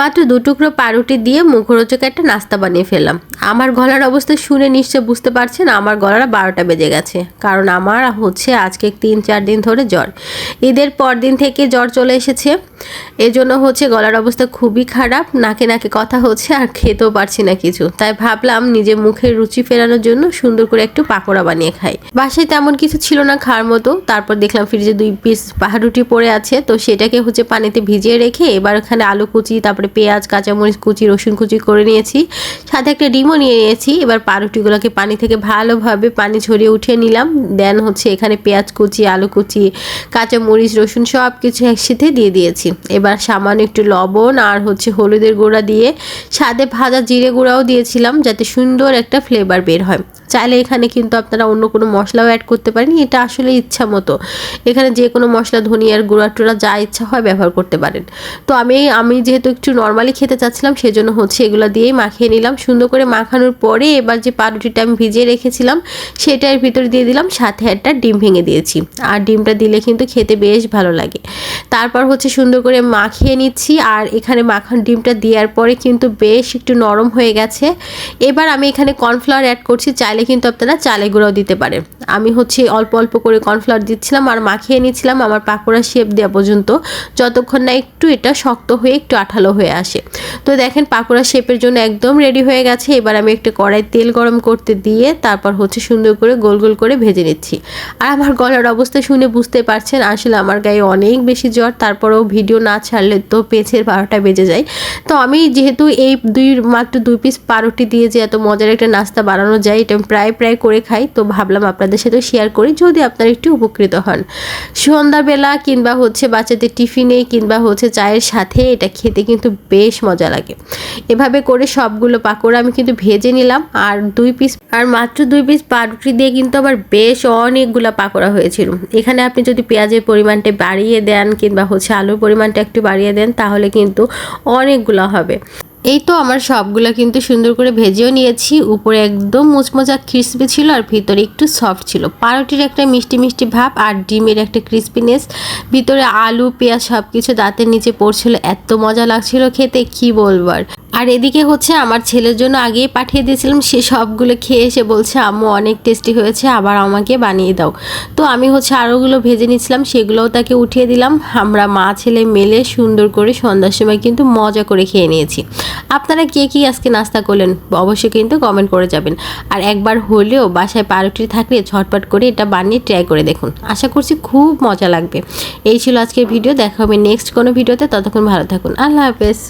মাত্র দু টুকরো পাউরুটি দিয়ে মুখরোচক একটা নাস্তা বানিয়ে ফেললাম। আমার গলার অবস্থা শুনে নিশ্চয় বুঝতে পারছেন, আমার গলাটা বারোটা বেজে গেছে। কারণ আমার হচ্ছে আজকে তিন চার দিন ধরে জ্বর। ঈদের পর দিন থেকে জ্বর চলে এসেছে। এজন্য হচ্ছে গলার অবস্থা খুবই খারাপ, নাকে নাকে কথা হচ্ছে আর খেতেও পারছি না কিছু। তাই ভাবলাম নিজের মুখের রুচি ফেরানোর জন্য সুন্দর করে একটু পাকোড়া বানিয়ে খাই। বাসায় তেমন কিছু ছিল না খাওয়ার মতো, তারপর দেখলাম ফ্রিজে দুই পিস পাহাড়ুটি পড়ে আছে, তো সেটাকে হচ্ছে পানিতে ভিজিয়ে রেখে এবার ওখানে আলু কুচি, তারপরে পেঁয়াজ, কাঁচামরিচ কুচি, রসুন কুচি করে নিয়েছি। সাথে একটা ডিমও নিয়ে নিয়েছি, এবার পাউরুটিগুলোকে পানি থেকে ভালোভাবে পানি ছড়িয়ে উঠিয়ে নিলাম দেন হচ্ছে এখানে পেঁয়াজ কুচি, আলু কুচি, কাঁচামরিচ, রসুন সব কিছু একসাথে দিয়ে দিয়েছি। এবার সামান্য একটু লবণ আর হচ্ছে হলুদের গুঁড়া দিয়ে স্বাদে ভাজা জিরে গুঁড়াও দিয়েছিলাম যাতে সুন্দর একটা ফ্লেভার বের হয়। চাইলে এখানে কিন্তু আপনারা অন্য কোনো মশলাও অ্যাড করতে পারেন, এটা আসলে ইচ্ছা মতো। এখানে যে কোনো মশলা, ধনিয়ার গুঁড়া টুড়া যা ইচ্ছা হয় ব্যবহার করতে পারেন। তো আমি আমি যেহেতু একটু নর্মালি খেতে চাচ্ছিলাম, সেজন্য হচ্ছে এগুলো দিয়েই মাখিয়ে নিলাম। সুন্দর করে মাখানোর পরে এবার যে পাউরুটিটা আমি ভিজিয়ে রেখেছিলাম, সেটার ভিতরে দিয়ে দিলাম সাথে একটা ডিম ভেঙে দিয়েছি। আর ডিমটা দিলে কিন্তু খেতে বেশ ভালো লাগে। তারপর হচ্ছে সুন্দর করে মাখিয়ে নিচ্ছি আর এখানে মাখন ডিমটা দেওয়ার পরে কিন্তু বেশ একটু নরম হয়ে গেছে। এবার আমি এখানে কর্নফ্লাওয়ার অ্যাড করছি, চাইলে কিন্তু আপনারা চালে গুঁড়াও দিতে পারেন। আমি হচ্ছে অল্প অল্প করে কর্নফ্লাওয়ার দিচ্ছিলাম আর মাখিয়ে নিচ্ছিলাম আমার পাকোড়া শেপ দেওয়া পর্যন্ত। যতক্ষণ না একটু এটা শক্ত হয়ে একটু আঠালো হয়ে আসে। তো দেখেন পাকোড়া শেপের জন্য একদম রেডি হয়ে গেছে। এবার আমি একটা কড়াই তেল গরম করতে দিয়ে তারপর হচ্ছে সুন্দর করে গোল গোল করে ভেজে নিচ্ছি। আর আমার গলার অবস্থা শুনে বুঝতে পারছেন, আসলে আমার গায়ে অনেক বেশি জ্বর, তারপরেও ভিডিও না ছাড়লে তো পেছের বারোটা বেজে যায়। তো আমি যেহেতু এই দুই, মাত্র দুই পিস পাউরুটি দিয়ে যে এত মজার একটা নাস্তা বানানো যায়, এটা প্রায় প্রায় করে খাই। তো ভাবলাম আপনাদের সাথে শেয়ার করি, যদি আপনারা একটু উপকৃত হন। সন্ধ্যাবেলা কিংবা হচ্ছে বাচ্চাদের টিফিনে কিংবা হচ্ছে চায়ের সাথে এটা খেতে কিন্তু বেশ মজা লাগে। এভাবে করে সবগুলো পাকোড়া আমি কিন্তু ভেজে নিলাম, আর দুই পিস আর মাত্র দুই পিস পাউরুটি দিয়ে কিন্তু আবার বেশ অনেকগুলো পাকোড়া হয়েছিল। এখানে আপনি যদি পেঁয়াজের পরিমাণটা বাড়িয়ে দেন কিংবা হচ্ছে আলুর পরিমাণটা একটু বাড়িয়ে দেন তাহলে কিন্তু অনেকগুলো হবে। এই তো আমার সবগুলো কিন্তু সুন্দর করে ভেজেও নিয়েছি। উপরে একদম মুচমোচা ক্রিসপি ছিল আর ভিতরে একটু সফট ছিল। পাউরুটির একটা মিষ্টি মিষ্টি ভাব আর ডিমের একটা ক্রিসপিনেস ভিতরে আলু, পেঁয়াজ সব কিছু দাঁতের নিচে পড়ছিল। এত মজা লাগছিল খেতে, কি বলবার আর? এদিকে হচ্ছে আমার ছেলের জন্য আগেই পাঠিয়ে দিয়েছিলাম। সে সবগুলো খেয়ে এসে বলছে, আম্মু, অনেক টেস্টি হয়েছে, আবার আমাকে বানিয়ে দাও। তো আমি হচ্ছে আরোগুলো ভেজে নিয়েছিলাম, সেগুলোও তাকে উঠিয়ে দিলাম। আমরা মা, ছেলে মেলে সুন্দর করে সন্ধ্যার সময় কিন্তু মজা করে খেয়ে নিয়েছি। আপনারা কে কি আজকে নাস্তা করলেন? অবশ্যই কিন্তু কমেন্ট করে যাবেন। আর একবার হলেও বাসায় পাউরুটি থাকলে ঝটপট করে এটা বানিয়ে ট্রাই করে দেখুন। আশা করছি খুব মজা লাগবে। এই ছিল আজকের ভিডিও দেখা হবে নেক্সট কোনো ভিডিওতে ততক্ষণ ভালো থাকুন। আল্লাহ হাফেজ।